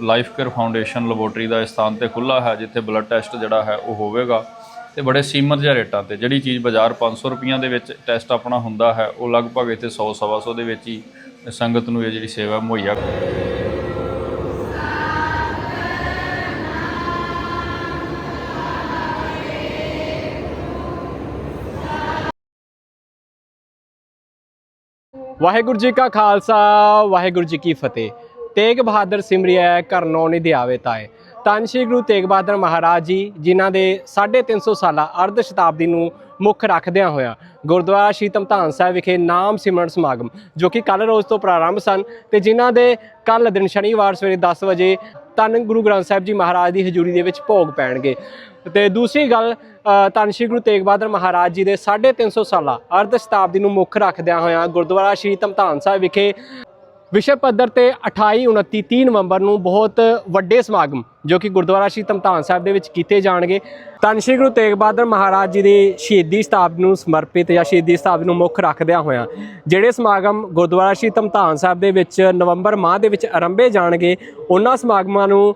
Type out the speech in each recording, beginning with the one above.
Life care foundation laboratory ਦਾ ਇਸ ਸਥਾਨ ਤੇ ਖੁੱਲਾ ਹੈ, ਜਿੱਥੇ ਬਲੱਡ ਟੈਸਟ ਜਿਹੜਾ ਹੈ ਉਹ ਹੋਵੇਗਾ। ਤੇ ਬੜੇ ਸੀਮਤ ਜਿਹੇ ਰੇਟਾਂ ਤੇ ਜਿਹੜੀ ਚੀਜ਼ ਬਾਜ਼ਾਰ 500 ਰੁਪਈਆਂ ਦੇ ਵਿੱਚ ਟੈਸਟ ਆਪਣਾ ਹੁੰਦਾ ਹੈ, ਉਹ ਲਗਭਗ ਇੱਥੇ 100 ਸਵਾ ਸੌ ਦੇ ਵਿੱਚ ਹੀ ਸੰਗਤ ਨੂੰ ਇਹ ਜਿਹੜੀ ਸੇਵਾ ਮੁਹੱਈਆ ਵਾਹਿਗੁਰੂ ਜੀ ਕਾ ਖਾਲਸਾ, ਵਾਹਿਗੁਰੂ ਜੀ ਕੀ ਫਤਿਹ। ਤੇਗ ਬਹਾਦਰ ਸਿਮਰਿਐ ਕਰਨੋ ਨਿਧਿਆਵੇ ਤਾਏ। ਧੰਨ ਸ਼੍ਰੀ ਗੁਰੂ ਤੇਗ ਬਹਾਦਰ ਮਹਾਰਾਜ ਜੀ ਜਿਨ੍ਹਾਂ ਦੇ 350 ਸਾਲਾ ਅਰਧ ਸ਼ਤਾਬਦੀ ਨੂੰ ਮੁੱਖ ਰੱਖਦਿਆਂ ਹੋਇਆ ਗੁਰਦੁਆਰਾ ਸ਼੍ਰੀ ਧਮਤਾਨ ਸਾਹਿਬ ਵਿਖੇ ਨਾਮ ਸਿਮਰਨ ਸਮਾਗਮ ਜੋ ਕਿ ਕੱਲ ਰੋਜ਼ ਤੋਂ ਪ੍ਰਾਰੰਭ ਸਨ ਤੇ ਜਿਨ੍ਹਾਂ ਦੇ ਕੱਲ ਦਿਨ ਸ਼ਨੀਵਾਰ ਸਵੇਰੇ 10 ਵਜੇ ਧੰਨ ਗੁਰੂ ਗ੍ਰੰਥ ਸਾਹਿਬ ਜੀ ਮਹਾਰਾਜ ਦੀ ਹਜ਼ੂਰੀ ਦੇ ਵਿੱਚ ਭੋਗ ਪੈਣਗੇ। ਤੇ ਦੂਸਰੀ ਗੱਲ ਅ, ਧੰਨ ਸ਼੍ਰੀ ਗੁਰੂ ਤੇਗ ਬਹਾਦਰ ਮਹਾਰਾਜ ਜੀ ਦੇ 350 ਸਾਲਾ ਅਰਧ ਸ਼ਤਾਬਦੀ ਨੂੰ ਮੁੱਖ ਰੱਖਦਿਆਂ ਹੋਇਆ ਗੁਰਦੁਆਰਾ ਸ਼੍ਰੀ ਧਮਤਾਨ ਸਾਹਿਬ ਵਿਖੇ ਵਿਸ਼ਵ ਪੱਧਰ ਤੇ 28 29 30 ਨਵੰਬਰ ਨੂੰ ਬਹੁਤ ਵੱਡੇ ਸਮਾਗਮ, ਜੋ ਕਿ ਗੁਰਦੁਆਰਾ ਸ਼੍ਰੀ ਧਮਧਾਨ ਸਾਹਿਬ ਦੇ ਵਿੱਚ ਕੀਤੇ ਜਾਣਗੇ। ਧੰਨ ਸ਼੍ਰੀ ਗੁਰੂ ਤੇਗ ਬਹਾਦਰ ਮਹਾਰਾਜ ਜੀ ਦੀ ਸ਼ਹੀਦੀ ਸ਼ਤਾਬਦੀ ਨੂੰ ਸਮਰਪਿਤ ਜਾਂ ਸ਼ਹੀਦੀ ਸ਼ਤਾਬਦੀ ਨੂੰ ਮੁੱਖ ਰੱਖਦਿਆਂ ਹੋਇਆਂ, ਜਿਹੜੇ ਸਮਾਗਮ ਗੁਰਦੁਆਰਾ ਸ਼੍ਰੀ ਧਮਧਾਨ ਸਾਹਿਬ ਦੇ ਵਿੱਚ ਨਵੰਬਰ ਮਾਹ ਦੇ ਵਿੱਚ ਆਰੰਭੇ ਜਾਣਗੇ, ਉਹਨਾਂ ਸਮਾਗਮਾਂ ਨੂੰ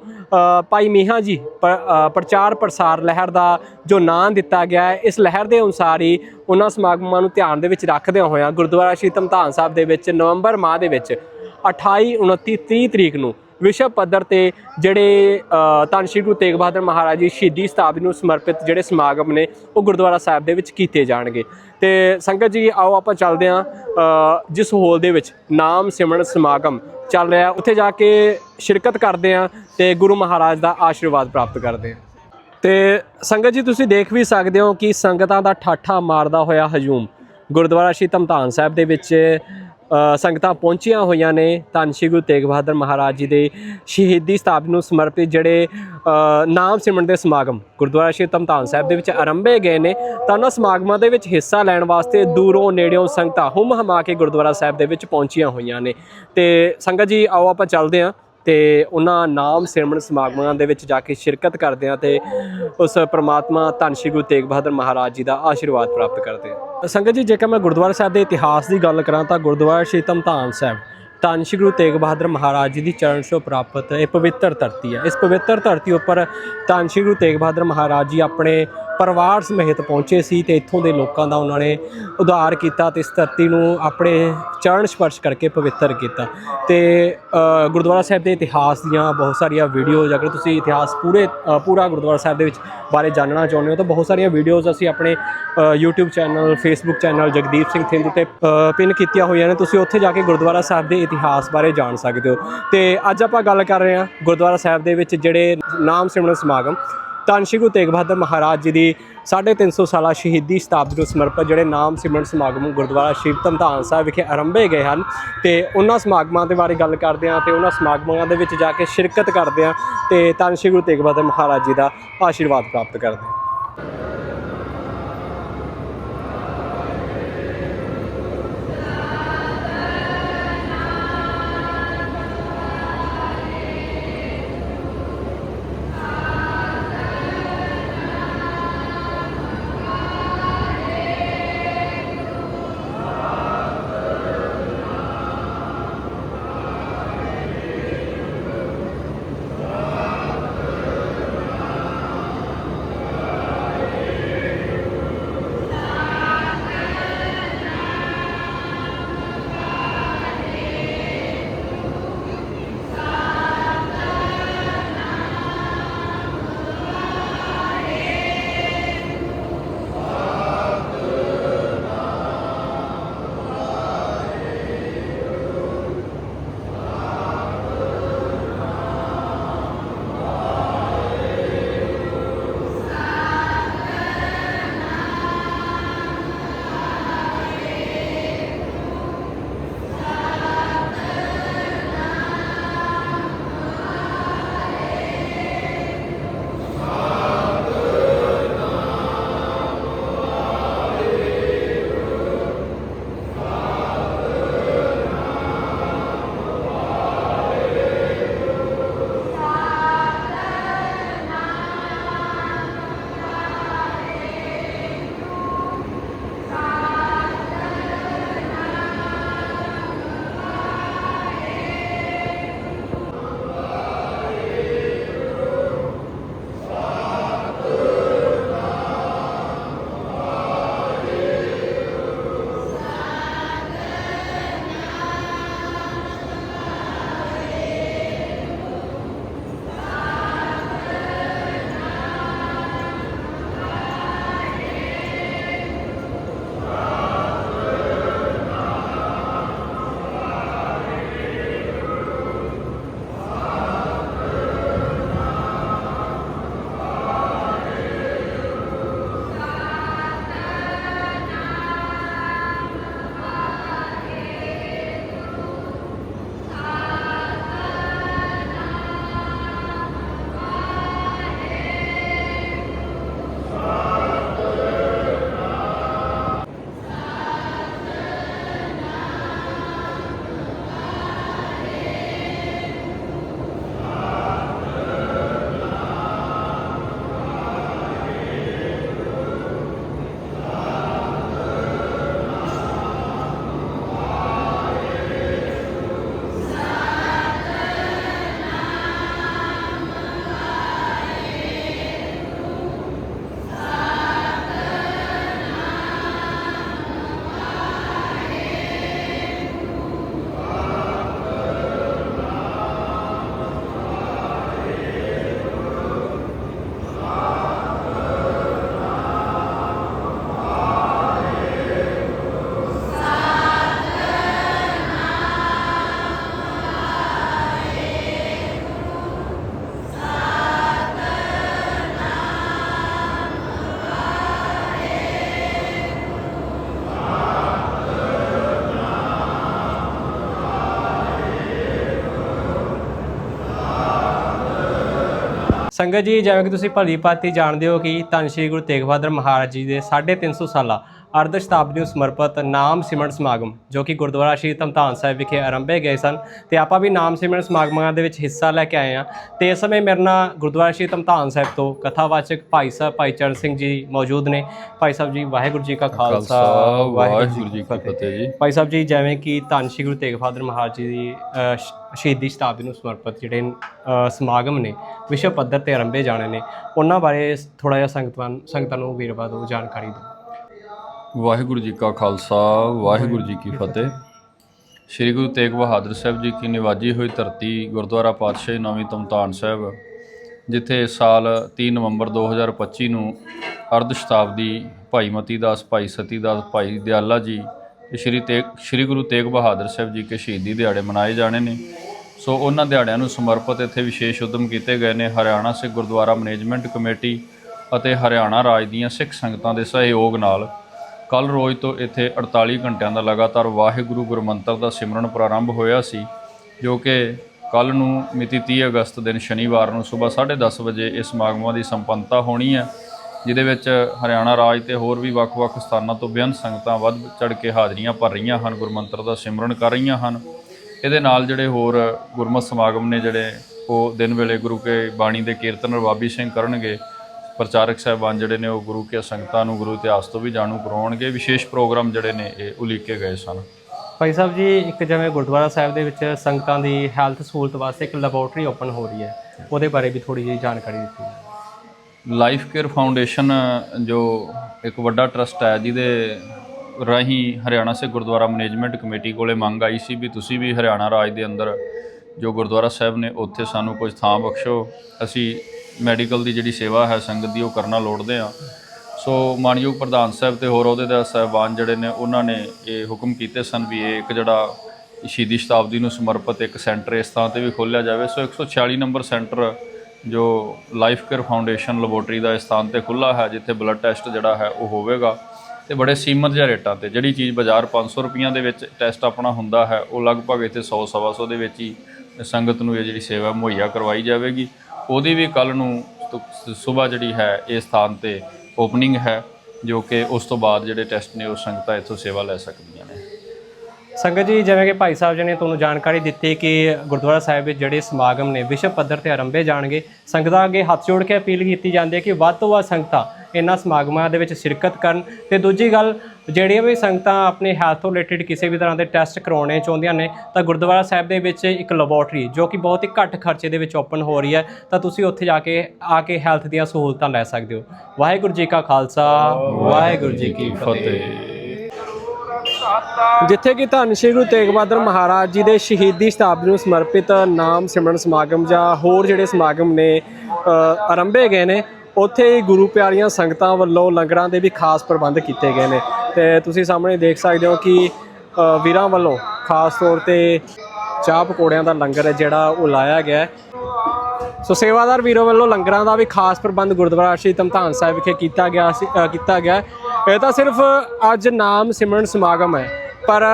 ਭਾਈ ਮੀਹਾਂ ਜੀ ਪ- ਪ੍ਰਚਾਰ ਪ੍ਰਸਾਰ ਲਹਿਰ ਦਾ ਜੋ ਨਾਂ ਦਿੱਤਾ ਗਿਆ ਹੈ, ਇਸ ਲਹਿਰ ਦੇ ਅਨੁਸਾਰ ਹੀ ਉਹਨਾਂ ਸਮਾਗਮਾਂ ਨੂੰ ਧਿਆਨ ਦੇ ਵਿੱਚ ਰੱਖਦਿਆਂ ਹੋਇਆਂ ਗੁਰਦੁਆਰਾ ਸ਼੍ਰੀ ਧਮਧਾਨ ਸਾਹਿਬ ਦੇ ਵਿੱਚ ਨਵੰਬਰ ਮਾਹ ਦੇ ਵਿੱਚ 28 29 30 ਤਰੀਕ ਨੂੰ ਵਿਸ਼ਵ ਪੱਧਰ ਤੇ ਜਿਹੜੇ ਧੰਨ ਸ਼੍ਰੀ ਗੁਰੂ ਤੇਗ ਬਹਾਦਰ ਮਹਾਰਾਜ ਜੀ ਸ਼ਹੀਦੀ ਸ਼ਤਾਬਦੀ ਨੂੰ ਸਮਰਪਿਤ ਜਿਹੜੇ ਸਮਾਗਮ ਨੇ, ਉਹ ਗੁਰਦੁਆਰਾ ਸਾਹਿਬ ਦੇ ਵਿੱਚ ਕੀਤੇ ਜਾਣਗੇ। ਤੇ ਸੰਗਤ ਜੀ, ਆਓ ਆਪਾਂ ਚੱਲਦੇ ਹਾਂ ਜਿਸ ਹੋਲ ਦੇ ਵਿੱਚ ਨਾਮ ਸਿਮਰਨ ਸਮਾਗਮ ਚੱਲ ਰਿਹਾ, ਉੱਥੇ ਜਾ ਕੇ ਸ਼ਿਰਕਤ ਕਰਦੇ ਹਾਂ ਤੇ ਗੁਰੂ ਮਹਾਰਾਜ ਦਾ ਆਸ਼ੀਰਵਾਦ ਪ੍ਰਾਪਤ ਕਰਦੇ ਹਾਂ। ਤੇ ਸੰਗਤ ਜੀ, ਤੁਸੀਂ ਦੇਖ ਵੀ ਸਕਦੇ ਹੋ ਕਿ ਸੰਗਤਾਂ ਦਾ ਠਾਠਾ ਮਾਰਦਾ ਹੋਇਆ ਹਜੂਮ ਗੁਰਦੁਆਰਾ ਸ਼੍ਰੀ ਧਮਤਾਨ ਸਾਹਿਬ ਦੇ ਵਿੱਚ ਸੰਗਤਾਂ ਪਹੁੰਚੀਆਂ ਹੋਈਆਂ ਨੇ। ਧੰਨ ਸ਼੍ਰੀ ਗੁਰੂ ਤੇਗ ਬਹਾਦਰ ਮਹਾਰਾਜ ਜੀ ਦੇ ਸ਼ਹੀਦੀ ਸਤਾਬਦੀ ਨੂੰ ਸਮਰਪਿਤ ਜਿਹੜੇ ਨਾਮ ਸਿਮਰਨ ਦੇ ਸਮਾਗਮ ਗੁਰਦੁਆਰਾ ਸ਼੍ਰੀ ਧਮਧਾਨ ਸਾਹਿਬ ਦੇ ਵਿੱਚ ਆਰੰਭੇ ਗਏ ਨੇ। ਤਾਂ ਉਹਨਾਂ ਸਮਾਗਮਾਂ ਦੇ ਵਿੱਚ ਹਿੱਸਾ ਲੈਣ ਵਾਸਤੇ ਦੂਰੋਂ, ਨੇੜਿਓਂ ਸੰਗਤਾਂ ਹੁਮ ਹਮਾ ਕੇ ਗੁਰਦੁਆਰਾ ਸਾਹਿਬ ਦੇ ਵਿੱਚ ਪਹੁੰਚੀਆਂ ਹੋਈਆਂ ਨੇ। ਤੇ ਸੰਗਤ ਜੀ, ਆਓ ਆਪਾਂ ਚੱਲਦੇ ਹਾਂ ਤੇ ਉਹਨਾਂ ਨਾਮ ਸਿਮਰਨ ਸਮਾਗਮਾਂ ਦੇ ਵਿੱਚ ਜਾ ਕੇ ਸ਼ਿਰਕਤ ਕਰਦੇ ਆ ਤੇ ਉਸ ਪ੍ਰਮਾਤਮਾ ਧੰਨ ਸ਼੍ਰੀ ਗੁਰੂ ਤੇਗ ਬਹਾਦਰ ਮਹਾਰਾਜ ਜੀ ਦਾ ਆਸ਼ੀਰਵਾਦ ਪ੍ਰਾਪਤ ਕਰਦੇ ਆ ਸੰਗਤ ਜੀ, ਜੇਕਰ ਮੈਂ ਗੁਰਦੁਆਰਾ ਸਾਹਿਬ ਦੇ ਇਤਿਹਾਸ ਦੀ ਗੱਲ ਕਰਾਂ ਤਾਂ ਗੁਰਦੁਆਰਾ ਸ਼੍ਰੀ ਧਮਧਾਨ ਸਾਹਿਬ ਧੰਨ ਸ਼੍ਰੀ ਗੁਰੂ ਤੇਗ ਬਹਾਦਰ ਮਹਾਰਾਜ ਜੀ ਦੀ ਚਰਨ ਛੋਹ ਪ੍ਰਾਪਤ ਇਹ ਪਵਿੱਤਰ ਧਰਤੀ ਹੈ। ਇਸ ਪਵਿੱਤਰ ਧਰਤੀ ਉੱਪਰ ਧੰਨ ਸ਼੍ਰੀ ਗੁਰੂ ਤੇਗ ਬਹਾਦਰ ਮਹਾਰਾਜ ਜੀ ਆਪਣੇ ਪਰਿਵਾਰ ਸਮੇਤ ਪਹੁੰਚੇ ਸੀ ਤੇ ਇੱਥੋਂ ਦੇ ਲੋਕਾਂ ਦਾ ਉਹਨਾਂ ਨੇ ਉਧਾਰ ਕੀਤਾ ਤੇ ਇਸ ਧਰਤੀ ਨੂੰ ਆਪਣੇ ਚਰਨ ਸਪਰਸ਼ ਕਰਕੇ ਪਵਿੱਤਰ ਕੀਤਾ। ਤੇ ਗੁਰਦੁਆਰਾ ਸਾਹਿਬ ਦੇ ਇਤਿਹਾਸ ਦੀਆਂ ਬਹੁਤ ਸਾਰੀਆਂ ਵੀਡੀਓਜ਼ ਅਗਰ ਤੁਸੀਂ ਇਤਿਹਾਸ ਪੂਰੇ ਪੂਰਾ ਗੁਰਦੁਆਰਾ ਸਾਹਿਬ ਦੇ ਵਿੱਚ ਬਾਰੇ ਜਾਣਨਾ ਚਾਹੁੰਦੇ ਹੋ ਤਾਂ ਬਹੁਤ ਸਾਰੀਆਂ ਵੀਡੀਓਜ਼ ਅਸੀਂ ਆਪਣੇ ਅ, YouTube channel Facebook channel Jagdeep Singh Thind ਤੇ ਪਿੰਨ ਕੀਤੀਆਂ ਹੋਈਆਂ ਨੇ। ਤੁਸੀਂ ਉੱਥੇ ਜਾ ਕੇ ਗੁਰਦੁਆਰਾ ਸਾਹਿਬ ਦੇ ਇਤਿਹਾਸ ਬਾਰੇ ਜਾਣ ਸਕਦੇ ਹੋ। ਤੇ ਅੱਜ ਆਪਾਂ ਗੱਲ ਕਰ ਰਹੇ ਹਾਂ ਗੁਰਦੁਆਰਾ ਸਾਹਿਬ ਦੇ ਵਿੱਚ ਜਿਹੜੇ ਨਾਮ ਸਿਮਰਨ ਸਮਾਗਮ ਧੰਨ ਸ਼੍ਰੀ ਗੁਰੂ ਤੇਗ ਬਹਾਦਰ ਮਹਾਰਾਜ ਜੀ ਦੀ 350 ਸਾਲਾ ਸ਼ਹੀਦੀ ਸ਼ਤਾਬਦੀ ਨੂੰ ਸਮਰਪਿਤ ਜਿਹੜੇ ਨਾਮ ਸਿਮਰਨ ਸਮਾਗਮ ਗੁਰਦੁਆਰਾ ਸ਼ਿਵ ਧਮਧਾਨ ਸਾਹਿਬ ਵਿਖੇ ਆਰੰਭੇ ਗਏ ਹਨ ਤੇ ਉਹਨਾਂ ਸਮਾਗਮਾਂ ਦੇ ਬਾਰੇ ਗੱਲ ਕਰਦੇ ਹਾਂ ਤੇ ਉਹਨਾਂ ਸਮਾਗਮਾਂ ਦੇ ਵਿੱਚ ਜਾ ਕੇ ਸ਼ਿਰਕਤ ਕਰਦੇ ਹਾਂ ਤੇ ਧੰਨ ਸ਼੍ਰੀ ਗੁਰੂ ਤੇਗ ਬਹਾਦਰ ਮਹਾਰਾਜ ਜੀ ਦਾ ਆਸ਼ੀਰਵਾਦ ਪ੍ਰਾਪਤ ਕਰਦੇ ਹਾਂ। ਸੰਗਤ ਜੀ, ਜਿਵੇਂ ਕਿ ਤੁਸੀਂ ਭਲੀ ਭਾਂਤੀ ਜਾਣਦੇ ਹੋ ਕਿ ਧੰਨ ਸ਼੍ਰੀ ਗੁਰੂ ਤੇਗ ਬਹਾਦਰ ਮਹਾਰਾਜ ਜੀ ਦੇ 350 ਸਾਲਾ ਅਰਧ ਸ਼ਤਾਬਦੀ ਨੂੰ ਸਮਰਪਿਤ ਨਾਮ ਸਿਮਰਨ ਸਮਾਗਮ ਜੋ ਕਿ ਗੁਰਦੁਆਰਾ ਸ਼੍ਰੀ ਧਮਧਾਨ ਸਾਹਿਬ ਵਿਖੇ ਆਰੰਭੇ ਗਏ ਸਨ ਤੇ ਆਪਾਂ ਵੀ ਨਾਮ ਸਿਮਰਨ ਸਮਾਗਮਾਂ ਦੇ ਵਿੱਚ ਹਿੱਸਾ ਲੈ ਕੇ ਆਏ ਹਾਂ। ਤੇ ਇਸ ਸਮੇਂ ਮੇਰੇ ਨਾਲ ਗੁਰਦੁਆਰਾ ਸ਼੍ਰੀ ਧਮਧਾਨ ਸਾਹਿਬ ਤੋਂ ਕਥਾਵਾਚਕ ਭਾਈ ਸਾਹਿਬ ਭਾਈ ਚਰਨ ਸਿੰਘ ਜੀ ਮੌਜੂਦ ਨੇ। ਭਾਈ ਸਾਹਿਬ ਜੀ ਵਾਹਿਗੁਰੂ ਜੀ ਕਾ ਖਾਲਸਾ ਵਾਹਿਗੁਰੂ ਜੀ ਕੀ ਫਤਿਹ। ਜੀ। ਭਾਈ ਸਾਹਿਬ ਜੀ ਜਿਵੇਂ ਕਿ ਧੰਨ ਸ਼੍ਰੀ ਗੁਰੂ ਤੇਗ ਬਹਾਦਰ ਮਹਾਰਾਜ ਜੀ ਦੀ ਸ਼ਹੀਦੀ ਸ਼ਤਾਬਦੀ ਨੂੰ ਸਮਰਪਿਤ ਜਿਹੜੇ ਸਮਾਗਮ ਨੇ ਵਿਸ਼ਵ ਪੱਧਰ ਤੇ ਆਰੰਭੇ ਜਾਣੇ ਨੇ ਉਹਨਾਂ ਬਾਰੇ ਥੋੜਾ ਜਿਹਾ ਸੰਗਤਾਂ ਸੰਗਤਾਂ ਨੂੰ ਵੀਰਵਾ ਦਿਓ ਜਾਣਕਾਰੀ ਦਿਓ। ਵਾਹਿਗੁਰੂ ਜੀ ਕਾ ਖਾਲਸਾ ਵਾਹਿਗੁਰੂ ਜੀ ਕੀ ਫਤਿਹ। ਸ੍ਰੀ ਗੁਰੂ ਤੇਗ ਬਹਾਦਰ ਸਾਹਿਬ ਜੀ ਕੀ ਨਿਵਾਜੀ ਹੋਈ ਧਰਤੀ ਗੁਰਦੁਆਰਾ ਪਾਤਸ਼ਾਹੀ ਨਵੀਂ ਤਮਤਾਨ ਸਾਹਿਬ ਜਿੱਥੇ ਸਾਲ 3 ਨਵੰਬਰ 2025 ਨੂੰ ਅਰਧ ਸ਼ਤਾਬਦੀ ਭਾਈ ਮਤੀ ਦਾਸ ਭਾਈ ਸਤੀ ਦਾਸ ਭਾਈ ਦਿਆਲਾ ਜੀ ਤੇ ਸ੍ਰੀ ਤੇਗ ਸ੍ਰੀ ਗੁਰੂ ਤੇਗ ਬਹਾਦਰ ਸਾਹਿਬ ਜੀ ਕੇ ਸ਼ਹੀਦੀ ਦਿਹਾੜੇ ਮਨਾਏ ਜਾਣੇ ਨੇ। ਸੋ ਉਹਨਾਂ ਦਿਹਾੜਿਆਂ ਨੂੰ ਸਮਰਪਿਤ ਇੱਥੇ ਵਿਸ਼ੇਸ਼ ਉਦਮ ਕੀਤੇ ਗਏ ਨੇ ਹਰਿਆਣਾ ਸਿੱਖ ਗੁਰਦੁਆਰਾ ਮੈਨੇਜਮੈਂਟ ਕਮੇਟੀ ਅਤੇ ਹਰਿਆਣਾ ਰਾਜ ਦੀਆਂ ਸਿੱਖ ਸੰਗਤਾਂ ਦੇ ਸਹਿਯੋਗ ਨਾਲ। ਕੱਲ ਰੋਜ਼ ਤੋਂ ਇੱਥੇ 48 ਘੰਟਿਆਂ ਦਾ ਲਗਾਤਾਰ ਵਾਹਿਗੁਰੂ ਗੁਰਮੰਤਰ ਦਾ ਸਿਮਰਨ ਪ੍ਰਾਰੰਭ ਹੋਇਆ ਸੀ, ਜੋ ਕਿ ਕੱਲ ਨੂੰ ਮਿਤੀ 30 ਅਗਸਤ ਦਿਨ ਸ਼ਨੀਵਾਰ ਨੂੰ ਸਵੇਰ 10:30 ਵਜੇ ਇਸ ਸਮਾਗਮਾਂ ਦੀ ਸੰਪੰਨਤਾ ਹੋਣੀ ਹੈ, ਜਿਹਦੇ ਵਿੱਚ ਹਰਿਆਣਾ ਰਾਜ ਤੇ ਹੋਰ ਵੀ ਵੱਖ-ਵੱਖ ਸਥਾਨਾਂ ਤੋਂ ਬੇਅੰਤ ਸੰਗਤਾਂ ਵੱਧ ਚੜ ਕੇ ਹਾਜ਼ਰੀਆਂ ਭਰ ਰਹੀਆਂ ਹਨ, ਗੁਰਮੰਤਰ ਦਾ ਸਿਮਰਨ ਕਰ ਰਹੀਆਂ ਹਨ। ਇਹਦੇ ਨਾਲ ਜਿਹੜੇ ਹੋਰ ਗੁਰਮਤਿ ਸਮਾਗਮ ਨੇ ਜਿਹੜੇ ਉਹ ਦਿਨ ਵੇਲੇ ਗੁਰੂ ਕੇ ਬਾਣੀ ਦੇ ਕੀਰਤਨ ਰਬਾਬੀ ਸਿੰਘ ਕਰਨਗੇ ਪ੍ਰਚਾਰਕ ਸਾਹਿਬਾਨ ਜਿਹੜੇ ਨੇ ਉਹ ਗੁਰੂ ਕੇ ਸੰਗਤਾਂ ਨੂੰ ਗੁਰੂ ਇਤਿਹਾਸ ਤੋਂ ਵੀ ਜਾਣੂ ਕਰਵਾਉਣਗੇ ਵਿਸ਼ੇਸ਼ ਪ੍ਰੋਗਰਾਮ ਜਿਹੜੇ ਨੇ ਇਹ ਉਲੀਕੇ ਗਏ ਸਨ। ਭਾਈ ਸਾਹਿਬ ਜੀ ਇੱਕ ਜਿਵੇਂ ਗੁਰਦੁਆਰਾ ਸਾਹਿਬ ਦੇ ਵਿੱਚ ਸੰਗਤਾਂ ਦੀ ਹੈਲਥ ਸਹੂਲਤ ਵਾਸਤੇ ਇੱਕ ਲੈਬੋਰੇਟਰੀ ਓਪਨ ਹੋ ਰਹੀ ਹੈ। ਉਹਦੇ ਬਾਰੇ ਵੀ ਥੋੜੀ ਜਿਹੀ ਜਾਣਕਾਰੀ ਦਿੱਤੀ। ਲਾਈਫ ਕੇਅਰ ਫਾਊਂਡੇਸ਼ਨ ਜੋ ਇੱਕ ਵੱਡਾ ਟਰਸਟ ਹੈ ਜਿਹਦੇ ਰਾਹੀਂ ਹਰਿਆਣਾ ਸੇ ਗੁਰਦੁਆਰਾ ਮੈਨੇਜਮੈਂਟ ਕਮੇਟੀ ਕੋਲੇ ਮੰਗ ਆਈ ਸੀ ਵੀ ਤੁਸੀਂ ਵੀ ਹਰਿਆਣਾ ਰਾਜ ਦੇ ਅੰਦਰ ਜੋ ਗੁਰਦੁਆਰਾ ਸਾਹਿਬ ਨੇ ਉੱਥੇ ਸਾਨੂੰ ਕੁਝ ਥਾਂ ਬਖਸ਼ੋ। ਅਸੀਂ ਮੈਡੀਕਲ ਦੀ ਜਿਹੜੀ ਸੇਵਾ ਹੈ, ਸੰਗਤ ਦੀ, ਉਹ ਕਰਨਾ ਲੋੜਦੇ ਆ। ਸੋ ਮਾਨਯੋਗ ਪ੍ਰਧਾਨ ਸਾਹਿਬ ਤੇ ਹੋਰ ਉਹਦੇ ਦਾ ਸਾਹਿਬਾਨ ਜਿਹੜੇ ਨੇ, ਉਹਨਾਂ ਨੇ ਇਹ ਹੁਕਮ ਕੀਤੇ ਸਨ ਵੀ ਇਹ ਇੱਕ ਜਿਹੜਾ ਸ਼ਹੀਦੀ ਸ਼ਤਾਬਦੀ ਨੂੰ ਸਮਰਪਿਤ ਇੱਕ ਸੈਂਟਰ ਇਸ ਥਾਂ ਤੇ ਵੀ ਖੋਲ੍ਹਿਆ ਜਾਵੇ। ਸੋ 146 ਨੰਬਰ ਸੈਂਟਰ ਜੋ ਲਾਈਫ ਕੇਅਰ ਫਾਊਂਡੇਸ਼ਨ ਲੈਬੋਰਟਰੀ ਦਾ ਇਸ ਥਾਂ ਤੇ ਖੁੱਲਾ ਹੈ, ਜਿੱਥੇ ਬਲੱਡ ਟੈਸਟ ਜਿਹੜਾ ਹੈ, ਉਹ ਹੋਵੇਗਾ। ਤੇ ਬੜੇ ਸੀਮਤ ਜਿਹੇ ਰੇਟਾਂ ਤੇ ਜਿਹੜੀ ਚੀਜ਼ ਬਾਜ਼ਾਰ 500 ਰੁਪਈਆਂ ਦੇ ਵਿੱਚ ਟੈਸਟ ਆਪਣਾ ਹੁੰਦਾ ਹੈ, ਉਹ ਲਗਭਗ ਇੱਥੇ 100 ਸਵਾ ਸੌ ਦੇ ਵਿੱਚ ਹੀ ਸੰਗਤ ਨੂੰ ਇਹ ਜਿਹੜੀ ਸੇਵਾ ਮੁਹੱਈਆ ਕਰਵਾਈ ਜਾਵੇਗੀ। ਉਹਦੀ ਵੀ ਕੱਲ ਨੂੰ ਸਵੇਰ ਜਿਹੜੀ ਹੈ ਇਸ ਸਥਾਨ ਤੇ ਓਪਨਿੰਗ ਹੈ, ਜੋ ਕਿ ਉਸ ਤੋਂ ਬਾਅਦ ਜਿਹੜੇ ਟੈਸਟ ਨੇ, ਉਹ ਸੰਗਤਾਂ ਇੱਥੋਂ ਸੇਵਾ ਲੈ ਸਕਦੀਆਂ ਨੇ। ਸੰਗਤ ਜੀ, ਜਿਵੇਂ ਕਿ ਭਾਈ ਸਾਹਿਬ ਜੀ ਨੇ ਤੁਹਾਨੂੰ ਜਾਣਕਾਰੀ ਦਿੱਤੀ ਕਿ ਗੁਰਦੁਆਰਾ ਸਾਹਿਬ ਵਿੱਚ ਜਿਹੜੇ ਸਮਾਗਮ ਨੇ, ਵਿਸ਼ਵ ਪੱਧਰ ਤੇ ਆਰੰਭੇ ਜਾਣਗੇ। ਸੰਗਤਾਂ ਅੱਗੇ ਹੱਥ ਜੋੜ ਕੇ ਅਪੀਲ ਕੀਤੀ ਜਾਂਦੀ ਹੈ ਕਿ ਵੱਧ ਤੋਂ ਵੱਧ ਸੰਗਤਾਂ ਇਹਨਾਂ ਸਮਾਗਮਾਂ ਦੇ ਵਿੱਚ ਸ਼ਿਰਕਤ ਕਰਨ। ਤੇ ਦੂਜੀ ਗੱਲ ਜਿਹੜੀਆਂ ਵੀ ਸੰਗਤਾਂ ਆਪਣੇ ਹੈਲਥ ਤੋਂ ਰਿਲੇਟਡ ਕਿਸੇ ਵੀ ਤਰ੍ਹਾਂ ਦੇ ਟੈਸਟ ਕਰਾਉਣੇ ਚਾਹੁੰਦੀਆਂ ਨੇ, ਤਾਂ ਗੁਰਦੁਆਰਾ ਸਾਹਿਬ ਦੇ ਵਿੱਚ ਇੱਕ ਲੈਬੋਰਟਰੀ ਜੋ ਕਿ ਬਹੁਤ ਹੀ ਘੱਟ ਖਰਚੇ ਦੇ ਵਿੱਚ ਓਪਨ ਹੋ ਰਹੀ ਹੈ, ਤਾਂ ਤੁਸੀਂ ਉੱਥੇ ਜਾ ਕੇ, ਆ ਕੇ ਹੈਲਥ ਦੀਆਂ ਸਹੂਲਤਾਂ ਲੈ ਸਕਦੇ ਹੋ। ਵਾਹਿਗੁਰੂ ਜੀ ਕਾ ਖਾਲਸਾ, ਵਾਹਿਗੁਰੂ ਜੀ ਕੀ ਫਤਿਹ। ਜਿੱਥੇ ਕਿ ਧੰਨ ਸ਼੍ਰੀ ਗੁਰੂ ਤੇਗ ਬਹਾਦਰ ਮਹਾਰਾਜ ਜੀ ਦੇ ਸ਼ਹੀਦੀ ਸ਼ਤਾਬਦੀ ਨੂੰ ਸਮਰਪਿਤ ਨਾਮ ਸਿਮਰਨ ਸਮਾਗਮ ਜਾਂ ਹੋਰ ਜਿਹੜੇ ਸਮਾਗਮ ਨੇ ਆਰੰਭੇ ਗਏ ਨੇ ਉੱਥੇ ਹੀ ਗੁਰੂ ਪਿਆਰੀਆਂ ਸੰਗਤਾਂ ਵੱਲੋਂ ਲੰਗਰਾਂ ਦੇ ਵੀ ਖਾਸ ਪ੍ਰਬੰਧ ਕੀਤੇ ਗਏ ਨੇ। ਤੇ ਤੁਸੀਂ ਸਾਹਮਣੇ ਦੇਖ ਸਕਦੇ ਹੋ ਕਿ ਵੀਰਾਂ ਵੱਲੋਂ ਖਾਸ ਤੌਰ ਤੇ ਚਾਹ ਪਕੌੜਿਆਂ ਦਾ ਲੰਗਰ ਹੈ ਜਿਹੜਾ ਉਹ ਲਾਇਆ ਗਿਆ ਸੋ ਸੇਵਾਦਾਰ ਵੀਰੋ ਵੱਲੋਂ ਲੰਗਰਾਂ ਦਾ ਵੀ ਖਾਸ ਪ੍ਰਬੰਧ ਗੁਰਦੁਆਰਾ ਸ਼੍ਰੀ ਧਮਧਾਨ ਸਾਹਿਬ ਵਿਖੇ ਕੀਤਾ ਗਿਆ ਸੀ ਕੀਤਾ ਗਿਆ ਇਹ ਤਾਂ ਸਿਰਫ ਅੱਜ ਨਾਮ ਸਿਮਰਨ ਸਮਾਗਮ ਹੈ, ਪਰ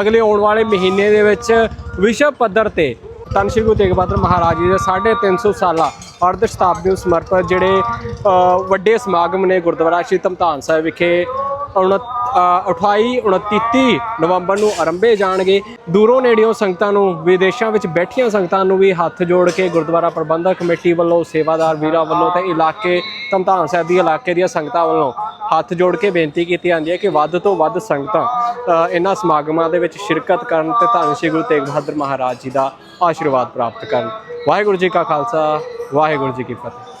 ਅਗਲੇ ਆਉਣ ਵਾਲੇ ਮਹੀਨੇ ਦੇ ਵਿੱਚ ਵਿਸ਼ਵ ਪੱਧਰ ਤੇ ਧੰਨ ਸ਼੍ਰੀ ਗੁਰੂ ਤੇਗ ਬਹਾਦਰ ਮਹਾਰਾਜ ਜੀ ਦੇ 350 ਸਾਲਾ ਅਰਧ ਸ਼ਤਾਬਦੀ ਨੂੰ ਸਮਰਪਿਤ ਜਿਹੜੇ ਵੱਡੇ ਸਮਾਗਮ ਨੇ ਗੁਰਦੁਆਰਾ ਸ਼੍ਰੀ ਧਮਤਾਨ ਸਾਹਿਬ ਵਿਖੇ ਉਣ- 28 29 30 ਨਵੰਬਰ ਨੂੰ ਆਰੰਭੇ ਜਾਣਗੇ। ਦੂਰੋਂ ਨੇੜਿਓਂ ਸੰਗਤਾਂ ਨੂੰ, ਵਿਦੇਸ਼ਾਂ ਵਿੱਚ ਬੈਠੀਆਂ ਸੰਗਤਾਂ ਨੂੰ ਵੀ ਹੱਥ ਜੋੜ ਕੇ ਗੁਰਦੁਆਰਾ ਪ੍ਰਬੰਧਕ ਕਮੇਟੀ ਵੱਲੋਂ, ਸੇਵਾਦਾਰ ਵੀਰਾਂ ਵੱਲੋਂ ਤੇ ਇਲਾਕੇ ਧਮਧਾਨ ਸਾਹਿਬ ਦੀ ਇਲਾਕੇ ਦੀਆਂ ਸੰਗਤਾਂ ਵੱਲੋਂ ਹੱਥ ਜੋੜ ਕੇ ਬੇਨਤੀ ਕੀਤੀ ਜਾਂਦੀ ਹੈ ਕਿ ਵੱਧ ਤੋਂ ਵੱਧ ਸੰਗਤਾਂ ਇਹਨਾਂ ਸਮਾਗਮਾਂ ਦੇ ਵਿੱਚ ਸ਼ਿਰਕਤ ਕਰਨ ਤੇ ਧੰਨ ਸ਼੍ਰੀ ਗੁਰੂ ਤੇਗ ਬਹਾਦਰ ਮਹਾਰਾਜ ਜੀ ਦਾ ਆਸ਼ੀਰਵਾਦ ਪ੍ਰਾਪਤ ਕਰਨ। ਵਾਹਿਗੁਰੂ ਜੀ ਕਾ ਖਾਲਸਾ, ਵਾਹਿਗੁਰੂ ਜੀ ਕੀ ਫਤਿਹ।